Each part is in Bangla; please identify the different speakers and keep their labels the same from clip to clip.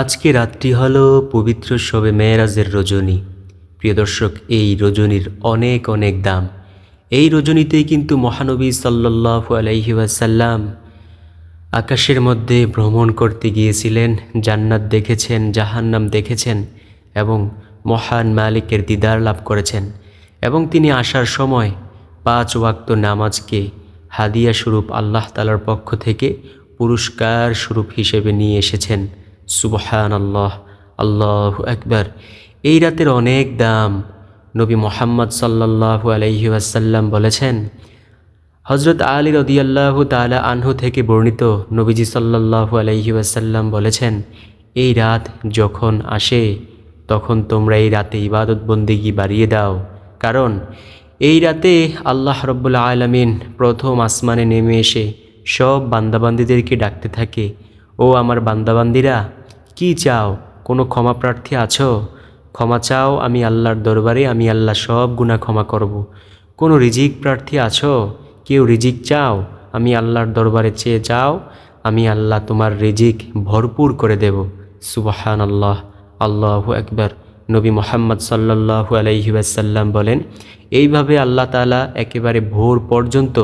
Speaker 1: আজকে রাতটি হল পবিত্র শবে মেয়েরাজের রজনী। প্রিয় দর্শক, এই রজনীর অনেক অনেক দাম। এই রজনীতেই কিন্তু মহানবী সাল্লাল্লাহু আলাইহি ওয়াসাল্লাম আকাশের মধ্যে ভ্রমণ করতে গিয়েছিলেন, জান্নাত দেখেছেন, জাহান্নাম দেখেছেন এবং মহান মালিকের দিদার লাভ করেছেন এবং তিনি আসার সময় পাঁচ ওয়াক্ত নামাজকে হাদিয়া স্বরূপ আল্লাহ তালার পক্ষ থেকে পুরস্কার স্বরূপ হিসেবে নিয়ে এসেছেন। সুবহান আল্লাহ আল্লাহ একবার এই রাতের অনেক দাম নবী মোহাম্মদ সাল্লাল্লাহু আলাইহি ওয়াসাল্লাম বলেছেন। হজরত আলী রদিয়াল্লাহু তালা আনহু থেকে বর্ণিত নবীজি সাল্লাল্লাহু আলাইহি ওয়াসাল্লাম বলেছেন, এই রাত যখন আসে, তখন তোমরা এই রাতে ইবাদত বন্দিগি বাড়িয়ে দাও। কারণ, এই রাতে আল্লাহ রব্বুল আলমিন প্রথম আসমানে নেমে এসে সব বান্দাবান্দিদেরকে ডাকতে থাকে। ও আমার বান্দাবান্দিরা, কি চাও? কোনো ক্ষমা প্রার্থী আছো? ক্ষমা চাও আমি আল্লাহর দরবারে, আমি আল্লাহ সব গুণা ক্ষমা করব। কোনো রিজিক প্রার্থী আছো? কেউ রিজিক চাও? আমি আল্লাহর দরবারে চেয়ে যাও, আমি আল্লাহ তোমার রিজিক ভরপুর করে দেব। সুবাহান আল্লাহ আল্লাহ একবার নবী মোহাম্মদ সাল্লাহু আলাইহি ওয়াসাল্লাম বলেন, এইভাবে আল্লাহ তালা একেবারে ভোর পর্যন্ত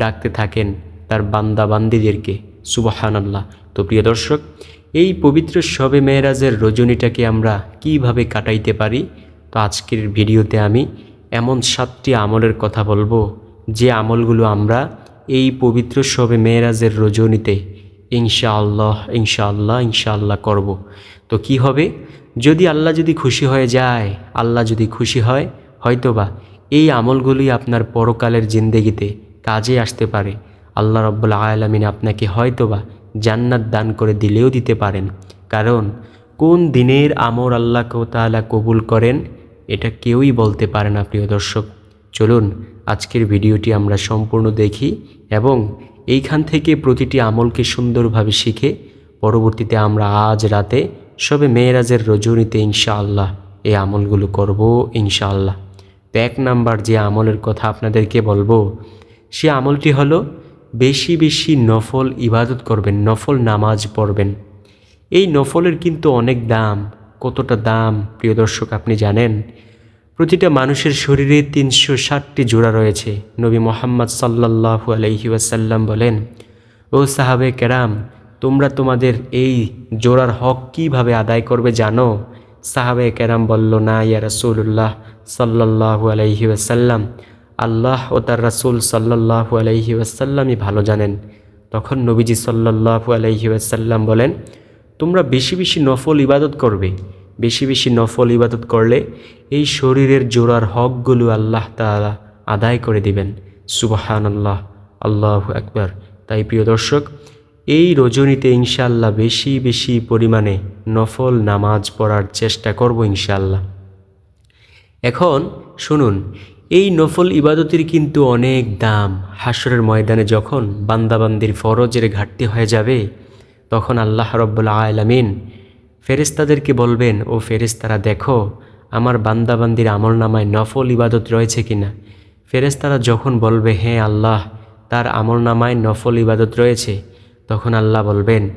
Speaker 1: ডাকতে থাকেন তার বান্দা বান্দিদেরকে সুবাহান আল্লাহ তো প্রিয় দর্শক, এই পবিত্র শবে মেয়েরাজের রজনীটাকে আমরা কীভাবে কাটাইতে পারি? তো আজকের ভিডিওতে আমি এমন সাতটি আমলের কথা বলব, যে আমলগুলো আমরা এই পবিত্র শবে মেয়েরাজের রজনীতে ইনশাআল্লাহ ইনশাআল্লাহ ইনশাআল্লাহ করব। তো কি হবে? যদি আল্লাহ যদি খুশি হয়ে যায়, আল্লাহ যদি খুশি হয়, হয়তোবা এই আমলগুলি আপনার পরকালের জিন্দেগিতে কাজে আসতে পারে। আল্লাহ রব্বুল আলমিন আপনাকে হয়তোবা জান্নাত দান করে দিলেও দিতে পারেন। কারণ, কোন দিনের আমর আল্লাহ তাআলা কবুল করেন, এটা কেউই বলতে পারে না, প্রিয় দর্শক। চলুন, আজকের ভিডিওটি আমরা সম্পূর্ণ দেখি এবং এইখান থেকে প্রতিটি আমলকে সুন্দরভাবে শিখে পরবর্তীতে আমরা আজ রাতে সবে মেয়েরাজের রজনীতে ইনশাআল্লাহ এই আমলগুলো করব ইনশাআল্লাহ। তো এক নাম্বার যে আমলের কথা আপনাদেরকে বলব, সে আমলটি হলো বেশি বেশি নফল ইবাদত করবেন, নফল নামাজ পড়বেন। এই নফলের কিন্তু অনেক দাম। কতটা দাম, প্রিয় দর্শক, আপনি জানেন? প্রতিটা মানুষের শরীরে তিনশো ষাটটি জোড়া রয়েছে। নবী মোহাম্মদ সাল্লাহু আলহি ওয়াসাল্লাম বলেন, ও সাহাবে কেরাম, তোমরা তোমাদের এই জোড়ার হক কীভাবে আদায় করবে জানো? সাহাবে কেরাম বলল, না, ইয়া রসুল্লাহ সাল্লাহু আলহি ওয়াসাল্লাম আল্লাহ ও তার রাসুল সাল্লাহু আলহি ওয়াসাল্লামই ভালো জানেন। তখন নবীজি সাল্লাহু আলহি ওয়াসাল্লাম বলেন, তোমরা বেশি বেশি নফল ইবাদত করবে। বেশি বেশি নফল ইবাদত করলে এই শরীরের জোড়ার হকগুলো আল্লাহ তালা আদায় করে দিবেন। সুবাহান আল্লাহ আল্লাহ একবার তাই প্রিয় দর্শক, এই রজনীতে ইনশাল্লাহ বেশি বেশি পরিমাণে নফল নামাজ পড়ার চেষ্টা করব ইনশাল্লাহ এখন শুনুন এই নফল ইবাদতের কিন্তু অনেক দাম। হাসরের ময়দানে যখন বান্দাবান্দির ফরজের ঘাটতি হয়ে যাবে, তখন আল্লাহ রব্বুল্লা আলামিন ফেরেস্তাদেরকে বলবেন, ও ফেরেস্তারা দেখো, আমার বান্দাবান্দির আমল নামায় নফল ইবাদত রয়েছে কিনা? ফেরেস্তারা যখন বলবে হ্যাঁ আল্লাহ, তার আমল নামায় নফল ইবাদত রয়েছে, তখন আল্লাহ বলবেন,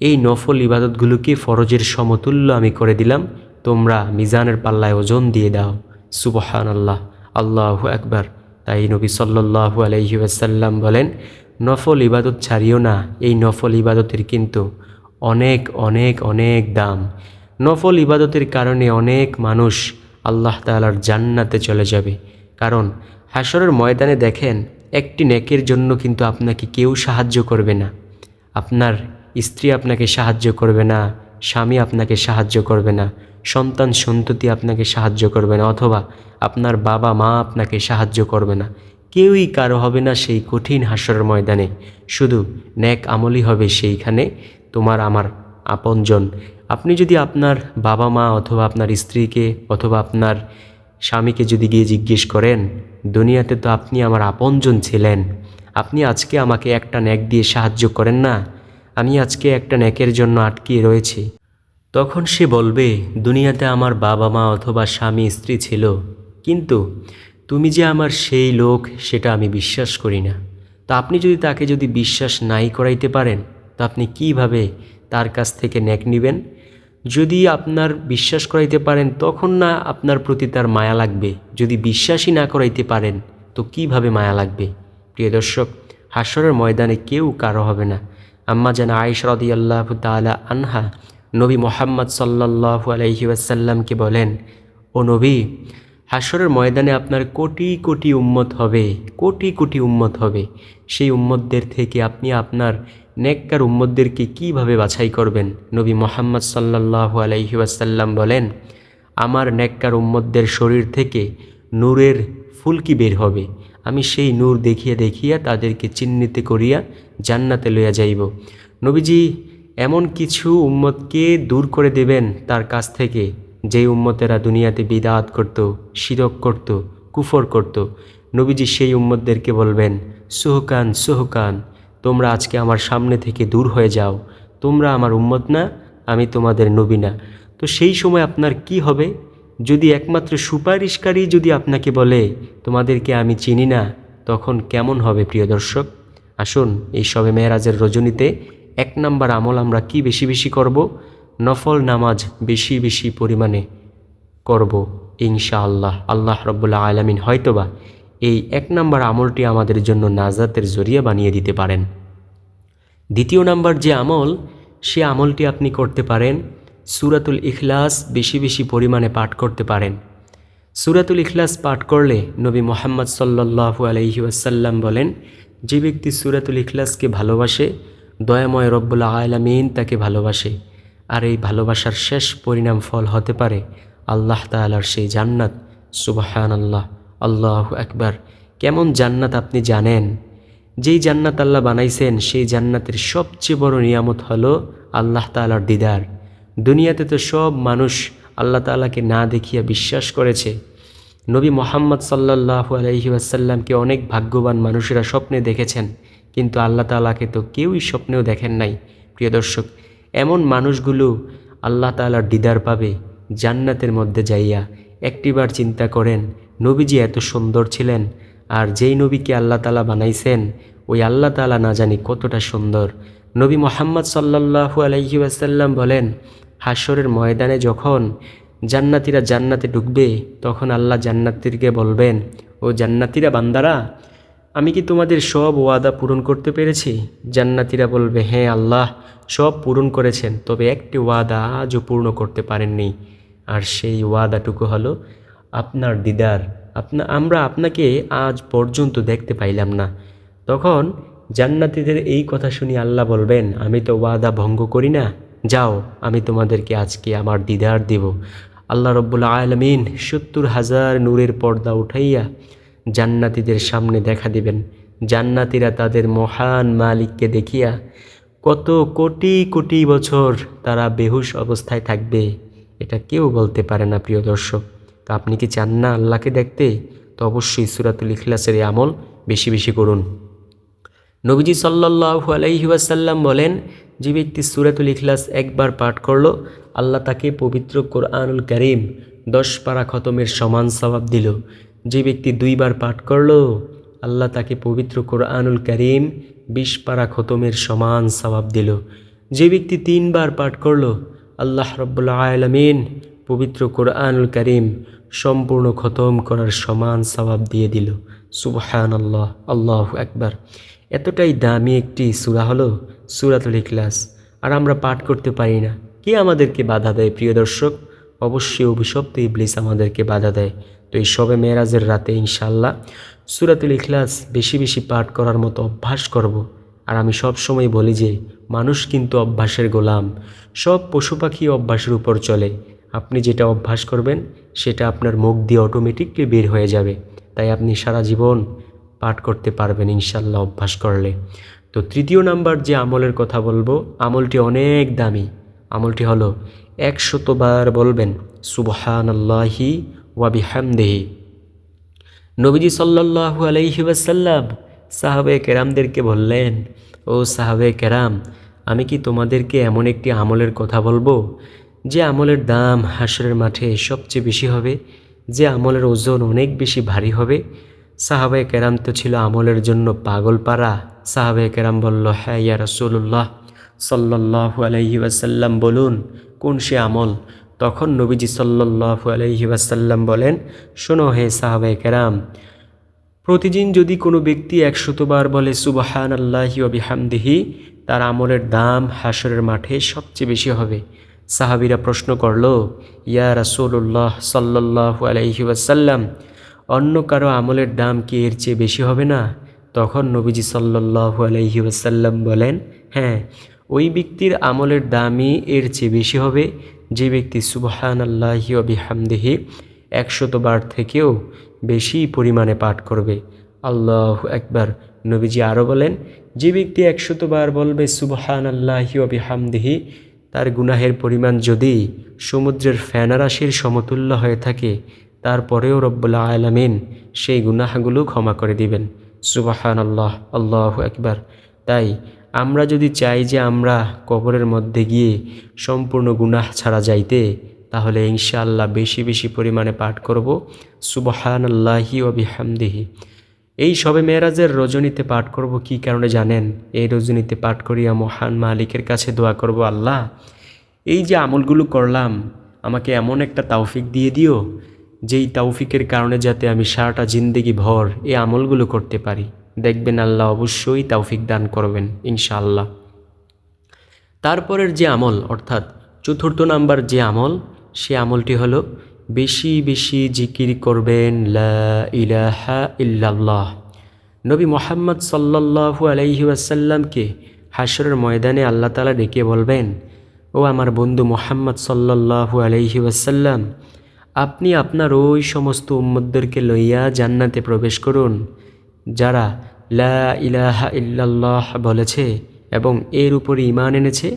Speaker 1: এই নফল ইবাদতগুলোকে ফরজের সমতুল্য আমি করে দিলাম, তোমরা মিজানের পাল্লায় ওজন দিয়ে দাও। সুবহান আল্লাহ আল্লাহ একবার তাই নবী সাল্লাহু আলহি ওয়াসাল্লাম বলেন, নফল ইবাদত ছাড়িও না, এই নফল ইবাদতের কিন্তু অনেক অনেক অনেক দাম। নফল ইবাদতের কারণে অনেক মানুষ আল্লাহ তালার জান্নাতে চলে যাবে। কারণ হাসরের ময়দানে দেখেন, একটি নেকের জন্য কিন্তু আপনাকে কেউ সাহায্য করবে না। আপনার স্ত্রী আপনাকে সাহায্য করবে না, স্বামী আপনাকে সাহায্য করবে না। সন্তান সন্ততি আপনাকে সাহায্য করবে না, অথবা আপনার বাবা মা আপনাকে সাহায্য করবে না। কেউই কারও হবে না সেই কঠিন হাসরের ময়দানে। শুধু ন্যাক আমলই হবে সেইখানে, তোমার আমার আপনজন। আপনি যদি আপনার বাবা মা অথবা আপনার স্ত্রীকে অথবা আপনার স্বামীকে যদি গিয়ে জিজ্ঞেস করেন, দুনিয়াতে তো আপনি আমার আপনজন ছিলেন। আপনি আজকে আমাকে একটা ন্যাক দিয়ে সাহায্য করেন না? আমি আজকে একটা ন্যাকের জন্য আটকিয়ে রয়েছি। তখন সে বলবে, দুনিয়াতে আমার বাবা মা অথবা স্বামী, স্ত্রী ছিল। কিন্তু তুমি যে আমার সেই লোক, সেটা আমি বিশ্বাস করি না। তা আপনি যদি তাকে যদি বিশ্বাস নাই করাইতে পারেন, তো আপনি কীভাবে তার কাছ থেকে ন্যাক নেবেন? যদি আপনার বিশ্বাস করাইতে পারেন, তখন না আপনার প্রতি তার মায়া লাগবে। যদি বিশ্বাসই না করাইতে পারেন, তো কীভাবে মায়া লাগবে? প্রিয় দর্শক হাসরের ময়দানে কেউ কারও হবে না। আম্মা যেন আয়েশ রদি আল্লাহ তালা আনহা নবী মোহাম্মদ সাল্লাহ আলহি ওয়াসাল্লামকে বলেন, ও নবী হাসরের ময়দানে আপনার কোটি কোটি উম্মত হবে, কোটি কোটি উম্মত হবে। সেই উম্মতদের থেকে আপনি আপনার নেককার উম্মতদেরকে কীভাবে বাছাই করবেন? নবী মোহাম্মদ সাল্লাহ আলাইহি ওয়াসাল্লাম বলেন, আমার নেককার উম্মতদের শরীর থেকে নূরের ফুলকি বের হবে। আমি সেই নূর দেখিয়া দেখিয়া তাদেরকে চিহ্নিত করিয়া জান্নাতে লইয়া যাইব। নবীজি এমন কিছু উম্মতকে দূর করে দেবেন তার কাছ থেকে। যেই উম্মতেরা দুনিয়াতে বিদাত করত, শিরক করত, কুফর করত, নবীজি সেই উম্মতদেরকে বলবেন, সুহকান সুহকান, তোমরা আজকে আমার সামনে থেকে দূর হয়ে যাও। তোমরা আমার উম্মত না, আমি তোমাদের নবী না। তো সেই সময় আপনার কি হবে? যদি একমাত্র সুপারিশকারী যদি আপনাকে বলে, তোমাদেরকে আমি চিনি না, তখন কেমন হবে প্রিয় দর্শক? আসুন এই সবে মেয়েরাজের রজনীতে এক নাম্বার আমল আমরা কি বেশি বেশি করব? নফল নামাজ বেশি বেশি পরিমাণে করব ইনশা আল্লাহ আল্লাহ রব্বুল্লাহ আলমিন হয়তোবা এই এক নাম্বার আমলটি আমাদের জন্য নাজাতের জরিয়া বানিয়ে দিতে পারেন। দ্বিতীয় নাম্বার যে আমল, সে আমলটি আপনি করতে পারেন, সুরাতুল ইখলাস বেশি বেশি পরিমাণে পাঠ করতে পারেন। সুরাতুল ইখলাস পাঠ করলে নবী মোহাম্মদ সাল্লাহু আলহি ওয়াসাল্লাম বলেন, যে ব্যক্তি সুরাতুল ইখলাসকে ভালোবাসে দয়াময় রব্বুল্লা আলমিন তাকে ভালোবাসে। আর এই ভালোবাসার শেষ পরিণাম ফল হতে পারে আল্লাহ তালার সেই জান্নাত। সুবাহান আল্লাহ আল্লাহ একবার কেমন জান্নাত আপনি জানেন? যেই জান্নাত আল্লাহ বানাইছেন, সেই জান্নাতের সবচেয়ে বড় নিয়ামত হলো আল্লাহ তালার দিদার। দুনিয়াতে তো সব মানুষ আল্লাহ তালাকে না দেখিয়া বিশ্বাস করেছে। নবী মোহাম্মদ সাল্লাহ আলহি আসাল্লামকে অনেক ভাগ্যবান মানুষেরা স্বপ্নে দেখেছেন। কিন্তু আল্লাহ তালাকে তো কেউই স্বপ্নেও দেখেন নাই। প্রিয় দর্শক, এমন মানুষগুলো আল্লাহ তালার দিদার পাবে জান্নাতের মধ্যে যাইয়া। একটিবার চিন্তা করেন, নবীজি এত সুন্দর ছিলেন আর যেই নবীকে আল্লাহ তালা বানাইছেন, ওই আল্লাহ তালা না জানি কতটা সুন্দর। নবী মোহাম্মদ সাল্লাহু আলহি আসাল্লাম বলেন হাসরের ময়দানে যখন জান্নাতিরা জান্নাতে ঢুকবে, তখন আল্লাহ জান্নাতিরকে বলবেন, ও জান্নাতিরা বান্দারা আমি কি তোমাদের সব ওয়াদা পূরণ করতে পেরেছি? জান্নাতিরা বলবে হ্যাঁ আল্লাহ, সব পূরণ করেছেন, তবে একটি ওয়াদা আজও পূর্ণ করতে পারেননি। আর সেই ওয়াদাটুকু হলো আপনার দিদার। আপনা আমরা আপনাকে আজ পর্যন্ত দেখতে পাইলাম না। তখন জান্নাতিদের এই কথা শুনি আল্লাহ বলবেন, আমি তো ওয়াদা ভঙ্গ করি না। যাও, আমি তোমাদেরকে আজকে আমার দিদার দেব। আল্লাহ রব্বুল আলমিন সত্তর হাজার নূরের পর্দা উঠাইয়া জান্নাতিদের সামনে দেখা দিবেন। জান্নাতিরা তাদের মহান মালিককে দেখিয়া কত কোটি কোটি বছর তারা বেহুশ অবস্থায় থাকবে, এটা কেউ বলতে পারে না, প্রিয় দর্শক। তো আপনি কি চান না আল্লাহকে দেখতে? তো অবশ্যই সুরাতুল ইখলাসের এই আমল বেশি বেশি করুন। নবীজি সাল্লাহু আলাইহি ওয়াসাল্লাম বলেন, যে ব্যক্তি সুরাতুল ইখলাস একবার পাঠ করল, আল্লাহ তাকে পবিত্র কোরআনুল করিম দশ পারা খতমের সমান সবাব দিল। যে ব্যক্তি দুইবার পাঠ করল, আল্লাহ তাকে পবিত্র কোরআনুল করিম বিশ পারা খতমের সমান সবাব দিল। যে ব্যক্তি তিনবার পাঠ করল, আল্লাহ রব্বুল্লা আলমিন পবিত্র কোরআনুল করিম সম্পূর্ণ খতম করার সমান সবাব দিয়ে দিল। সুবহান আল্লাহ আল্লাহ একবার এতটাই দামি একটি সুরা হলো সুরাতুল ইখলাস। আর আমরা পাঠ করতে পারি না। কে আমাদেরকে বাধা দেয়, প্রিয় দর্শক? অবশ্যই অভিশপ্ত ইবলিস আমাদেরকে বাধা দেয়। তো এই সবে মেয়েরাজের রাতে ইনশাল্লাহ সুরাতুল ইখলাস বেশি বেশি পাঠ করার মতো অভ্যাস করব। আর আমি সব সময় বলি যে, মানুষ কিন্তু অভ্যাসের গোলাম। সব পশু পাখি অভ্যাসের উপর চলে। আপনি যেটা অভ্যাস করবেন, সেটা আপনার মুখ দিয়ে অটোমেটিকলি বের হয়ে যাবে। তাই আপনি সারা জীবন পাঠ করতে পারবেন ইনশাল্লাহ অভ্যাস করলে। তো তৃতীয় নাম্বার যে আমলের কথা বলব, আমলটি অনেক দামি। আমলটি হলো একশতবার বলবেন সুবহান আল্লাহি ওয়াবি হামদেহি নবীজি সাল্লাহু আলাইহি ওয়াসাল্লাম সাহাবে কেরামদেরকে বললেন, ও সাহাবে কেরাম, আমি কি তোমাদেরকে এমন একটি আমলের কথা বলব যে আমলের দাম হাসরের মাঠে সবচেয়ে বেশি হবে, যে আমলের ওজন অনেক বেশি ভারী হবে? সাহাবে কেরাম তো ছিল আমলের জন্য পাগল পাড়া। সাহাবায় কেরাম বলল হ্যাঁ ইয়া রসুল্লাহ সাল্লাহ আলহি ওয়াসাল্লাম বলুন, কোন সে আমল তখন নবীজি সাল্লাহু আলহি ওয়াসাল্লাম বলেন, শোনো হে সাহাবাই কেরাম, প্রতিদিন যদি কোনো ব্যক্তি একশতবার বলে সুবাহান আল্লাহি অবিহামদিহি তার আমলের দাম হাসরের মাঠে সবচেয়ে বেশি হবে। সাহাবিরা প্রশ্ন করল, ইয়া রাসুল্লাহ সাল্লাহ আলহি ওয়াসাল্লাম, অন্য কারও আমলের দাম কি এর চেয়ে বেশি হবে না? তখন নবীজি সাল্লাহ আলহি ওয়াসাল্লাম বলেন হ্যাঁ ওই ব্যক্তির আমলের দামই এর চেয়ে বেশি হবে। যে ব্যক্তি সুবহান আল্লাহি অবিহামদিহি একশতবার থেকেও বেশি পরিমাণে পাঠ করবে। আল্লাহ একবার নবীজি আরও বলেন, যে ব্যক্তি একশতবার বলবে সুবহান আল্লাহি অবিহামদিহি তার গুনাহের পরিমাণ যদি সমুদ্রের ফ্যানারাশির সমতুল্য হয়ে থাকে, তারপরেও রব্বুল্লা আলমিন সেই গুনাহগুলো ক্ষমা করে দিবেন। সুবাহান আল্লাহ আল্লাহ একবার তাই আমরা যদি চাই যে আমরা কবরের মধ্যে গিয়ে সম্পূর্ণ গুনাহ ছাড়া যাইতে, তাহলে ইনশাআল্লাহ বেশি বেশি পরিমাণে পাঠ করব। সুবহান আল্লাহি অবিহামদিহি এই সবে মেয়েরাজের রজনীতে পাঠ করব কি কারণে জানেন? এই রজনীতে পাঠ করিয়া মহান মালিকের কাছে দোয়া করব, আল্লাহ, এই যে আমলগুলো করলাম, আমাকে এমন একটা তাওফিক দিয়ে দিও, যেই তাওফিকের কারণে যাতে আমি সারাটা জিন্দেগি ভর এই আমলগুলো করতে পারি। দেখবেন আল্লাহ অবশ্যই তাওফিক দান করবেন, ইনশাআল্লাহ। তারপরের যে আমল, অর্থাৎ চতুর্থ নাম্বার যে আমল, সে আমলটি হলো বেশি বেশি জিকির করবেন, লা ইলাহা ইল্লাল্লাহ। নবী মোহাম্মদ সাল্লাল্লাহু আলাইহি ওয়াসাল্লামকে হাসরের ময়দানে আল্লাহ তালা ডেকে বলবেন, ও আমার বন্ধু মোহাম্মদ সাল্লাল্লাহু আলাইহি ওয়াসাল্লাম, আপনি আপনার ওই সমস্ত উম্মদদেরকে লইয়া জান্নাতে প্রবেশ করুন। যারা লা ইলাহা ইল্লাল্লাহ বলেছে এবং এর উপর ইমান এনেছে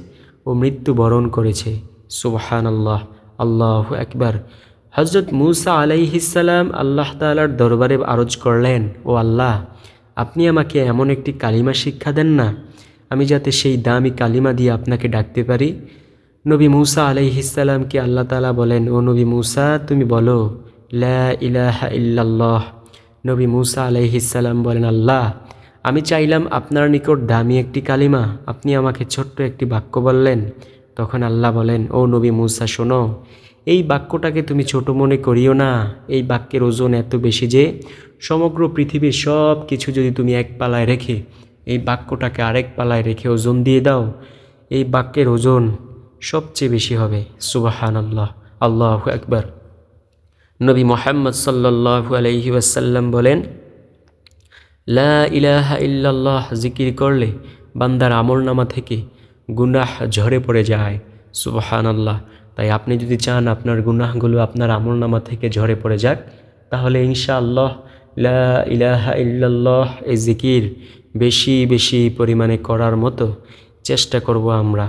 Speaker 1: ও মৃত্যুবরণ করেছে। সুবহান আল্লাহ আল্লাহ একবার হজরত মুসা আলাইহিসাল্লাম আল্লাহ তালার দরবারে আরজ করলেন, ও আল্লাহ, আপনি আমাকে এমন একটি কালিমা শিক্ষা দেন না, আমি যাতে সেই দামি কালিমা দিয়ে আপনাকে ডাকতে পারি? নবী মুসা আলাইহিসাল্লামকে আল্লাহ তালা বলেন, ও নবী মুসা, তুমি বলো, লা ইলাহা ইল্লাল্লাহ নবী মুসা আলাইহিসাল্লাম বলেন, আল্লাহ, আমি চাইলাম আপনার নিকট দামি একটি কালিমা। আপনি আমাকে ছোট্ট একটি বাক্য বললেন। তখন আল্লাহ বলেন, ও নবী মুসা, শোনো, এই বাক্যটাকে তুমি ছোট মনে করিও না। এই বাক্যের ওজন এত বেশি যে সমগ্র পৃথিবীর সব কিছু যদি তুমি এক পালায় রেখে, এই বাক্যটাকে আরেক পালায় রেখে ওজন দিয়ে দাও, এই বাক্যের ওজন সবচেয়ে বেশি হবে। সুবাহান আল্লাহ আল্লাহ একবার নবী মোহাম্মদ সাল্লাহু আলহি ওয়াসাল্লাম বলেন, লা ইলাহা ইল্লাল্লাহ জিকির করলে বান্দার আমল নামা থেকে গুনাহ ঝরে পড়ে যায়। সুবাহান আল্লাহ তাই আপনি যদি চান আপনার গুনাহগুলো আপনার আমল নামা থেকে ঝরে পড়ে যাক, তাহলে ইনশা আল্লাহ লা ইলাহা ইল্লাল্লাহ এই জিকির বেশি বেশি পরিমাণে করার মতো চেষ্টা করব আমরা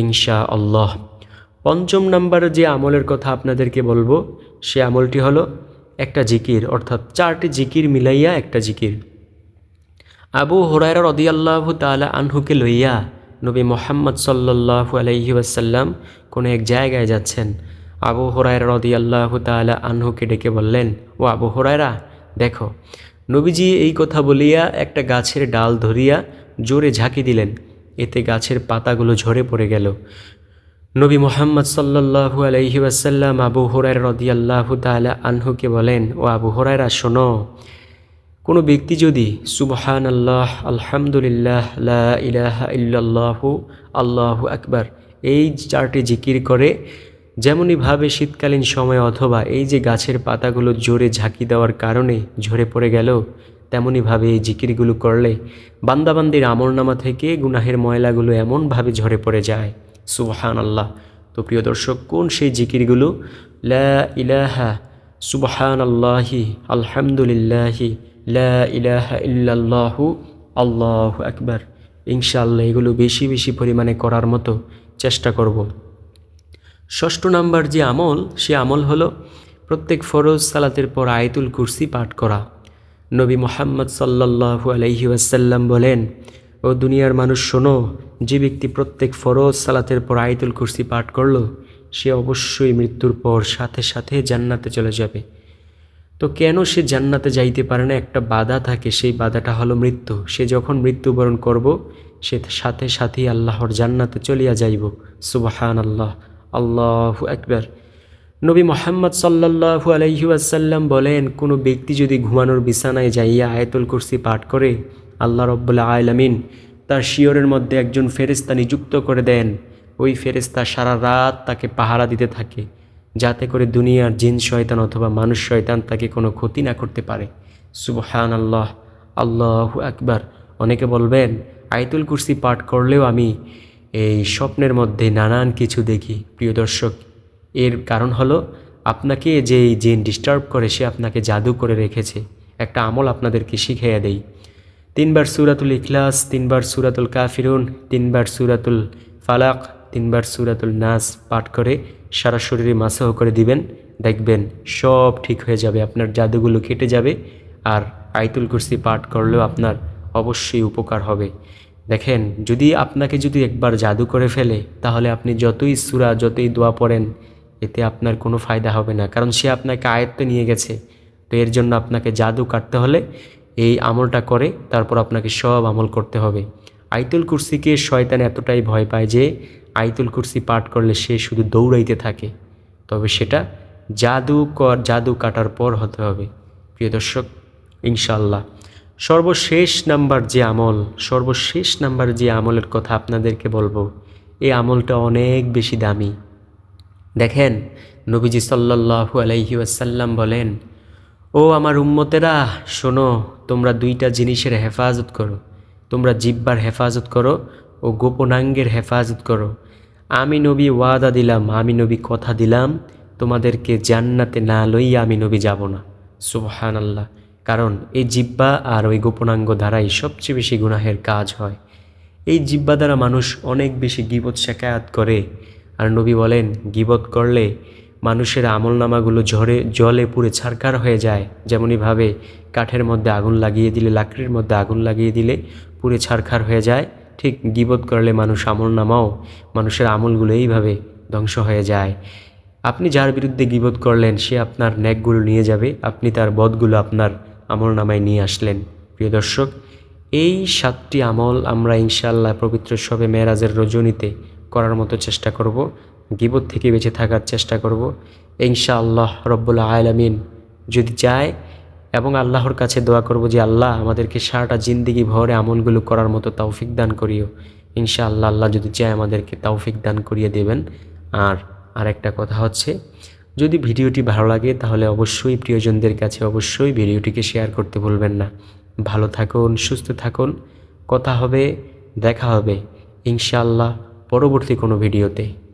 Speaker 1: ইনশা আল্লাহ পঞ্চম নাম্বার যে আমলের কথা আপনাদেরকে বলব সে আমলটি হলো একটা জিকির, অর্থাৎ চারটি জিকির মিলাইয়া একটা জিকির। আবু হরাইরা রদিয়াল্লাহ তালা আনহুকে লইয়া নবী মোহাম্মদ সাল্লাহ আলহি ওয়াসাল্লাম কোনো এক জায়গায় যাচ্ছেন। আবু হরাইরা রদিয়াল্লাহ তালা আনহুকে ডেকে বললেন, ও আবু হরাইরা দেখো, নবীজি এই কথা বলিয়া একটা গাছের ডাল ধরিয়া জোরে ঝাঁকি দিলেন। এতে গাছের পাতাগুলো ঝরে পড়ে গেল। নবী মোহাম্মদ সাল্লাহু আলহি ওয়াসাল্লাম আবু হরাই রদিয়াল্লাহু তালা আনহুকে বলেন, ও আবু হরাইরা শোনো, কোনো ব্যক্তি যদি সুবহান আল্লাহ আলহামদুলিল্লাহ, লা ইলাহা ইল্লাল্লাহু, আল্লাহু আকবার, এই চারটি জিকির করে যেমনইভাবে শীতকালীন সময় অথবা এই যে গাছের পাতাগুলো জোরে ঝাঁকি দেওয়ার কারণে ঝরে পড়ে গেল তেমনইভাবে এই জিকিরগুলো করলে বান্দাবান্দির আমলনামা থেকে গুনাহের ময়লাগুলো এমনভাবে ঝরে পড়ে যায়। সুবহান আল্লাহ তো প্রিয় দর্শক, কোন সেই জিকিরগুলো? ইলাহা সুবহান আল্লাহি আলহামদুলিল্লাহি ইলাহা ইল্লাল্লাহু, আল্লাহ আকবার। ইনশাআল্লাহ এগুলো বেশি বেশি পরিমাণে করার মতো চেষ্টা করব। ষষ্ঠ নাম্বার যে আমল, সে আমল হলো প্রত্যেক ফরজ সালাতের পর আয়তুল কুরসি পাঠ করা। নবী মোহাম্মদ সাল্লাহু আলহি ওয়াসাল্লাম বলেন ও দুনিয়ার মানুষ শোনো, যে ব্যক্তি প্রত্যেক ফরজ সালাতের পর আয়তুল কুরসি পাঠ করল, সে অবশ্যই মৃত্যুর পর সাথে সাথে জান্নাতে চলে যাবে। তো কেন সে জান্নাতে যাইতে পারে না? একটা বাধা থাকে, সেই বাধাটা হলো মৃত্যু। সে যখন মৃত্যুবরণ করব, সে সাথে সাথেই আল্লাহর জান্নাতে চলিয়া যাইব। সুবাহান আল্লাহ আল্লাহ একবার নবী মোহাম্মদ সাল্লাহু আলহিউসাল্লাম বলেন, কোনো ব্যক্তি যদি ঘুমানোর বিছানায় যাইয়া আয়তুল কুরসি পাঠ করে আল্লাহ রব্বুল্লাহ আলমিন তার শিয়রের মধ্যে একজন ফেরেস্তা নিযুক্ত করে দেন। ওই ফেরেস্তা সারা রাত তাকে পাহারা দিতে থাকে, যাতে করে দুনিয়ার জিন শয়তান অথবা মানুষ শয়তান তাকে কোনো ক্ষতি না করতে পারে। সুবহান আল্লাহ আল্লাহ আকবার। অনেকে বলবেন, আয়তুল কুরসি পাঠ করলেও আমি এই স্বপ্নের মধ্যে নানান কিছু দেখি। প্রিয় দর্শক, এর কারণ হলো আপনাকে যে জিন ডিস্টার্ব করে সে আপনাকে জাদু করে রেখেছে। একটা আমল আপনাদেরকে শিখিয়ে দেই। তিনবার সুরাতুল ইখলাস, তিনবার সুরাতুল কাফিরুন, তিনবার সুরাতুল ফালাক, তিনবার সুরাতুল নাস পাঠ করে সারা শরীরে মাসাহ করে দিবেন। দেখবেন সব ঠিক হয়ে যাবে, আপনার জাদুগুলো কেটে যাবে আর আইতুল কুরসি পাঠ করলেও আপনার অবশ্যই উপকার হবে। দেখেন, যদি আপনাকে যদি একবার জাদু করে ফেলে, তাহলে আপনি যতই সুরা, যতই দোয়া পড়েন, এতে আপনার কোনো ফায়দা হবে না। কারণ সে আপনাকে আয়ত্তে নিয়ে গেছে। তো এর জন্য আপনাকে জাদু কাটতে হলে এই আমলটা করে, তারপর আপনাকে সব আমল করতে হবে। আইতুল কুরসিকে শয়তান এতটাই ভয় পায় যে, আইতুল কুরসি পাঠ করলে সে শুধু দৌড়াইতে থাকে। তবে সেটা জাদু কর জাদু কাটার পর হতে হবে। প্রিয় দর্শক ইনশাল্লাহ সর্বশেষ নাম্বার যে আমল, সর্বশেষ নাম্বার যে আমলের কথা আপনাদেরকে বলব, এই আমলটা অনেক বেশি দামি। দেখেন, নবীজি সাল্লাহু আলাইহি ওয়াসাল্লাম বলেন ও আমার উম্মতেরা, শোনো, তোমরা দুইটা জিনিসের হেফাজত করো। তোমরা জিব্বার হেফাজত করো ও গোপনাঙ্গের হেফাজত করো। আমি নবী ওয়াদা দিলাম, আমি নবী কথা দিলাম, তোমাদেরকে জান্নাতে না লইয়া আমি নবী যাব না। সুবহান আল্লাহ কারণ এই জিব্বা আর ওই গোপনাঙ্গ দ্বারাই সবচেয়ে বেশি গুনাহের কাজ হয়। এই জিব্বা দ্বারা মানুষ অনেক বেশি গিবত শেখায়াত করে। আর নবী বলেন, গিবত করলে মানুষের আমলনামাগুলো ঝরে, জলে পুড়ে ছারকার হয়ে যায়। যেমনইভাবে কাঠের মধ্যে আগুন লাগিয়ে দিলে, লাকড়ির মধ্যে আগুন লাগিয়ে দিলে পুড়ে ছারখার হয়ে যায়, ঠিক গিবত করলে মানুষ আমলনামাও মানুষের আমলগুলো এইভাবে ধ্বংস হয়ে যায়। আপনি যার বিরুদ্ধে গিবত করলেন, সে আপনার ন্যাকগুলো নিয়ে যাবে, আপনি তার বদগুলো আপনার আমল নামায় নিয়ে আসলেন। প্রিয় দর্শক, এই সাতটি আমল আমরা ইনশাল্লাহ পবিত্র সবে মেয়েরাজের রজনীতে করার মতো চেষ্টা করব। গিবত থেকে বেঁচে থাকার চেষ্টা করব। ইনশাআল্লাহ রব্বুল আলমিন। যদি চায় এবং আল্লাহর কাছে দোয়া করব যে আল্লাহ আমাদেরকে সারাটা জিন্দিগি ভরে আমলগুলো করার মতো তৌফিক দান করিও। ইনশাআল্লাহ আল্লাহ যদি চায় আমাদেরকে তৌফিক দান করিয়ে দেবেন। আর আরেকটা কথা হচ্ছে, যদি ভিডিওটি ভালো লাগে তাহলে অবশ্যই প্রিয়জনদের কাছে অবশ্যই ভিডিওটিকে শেয়ার করতে ভুলবেন না। ভালো থাকুন, সুস্থ থাকুন। কথা হবে, দেখা হবে। ইনশাআল্লাহ পরবর্তী কোনো ভিডিওতে।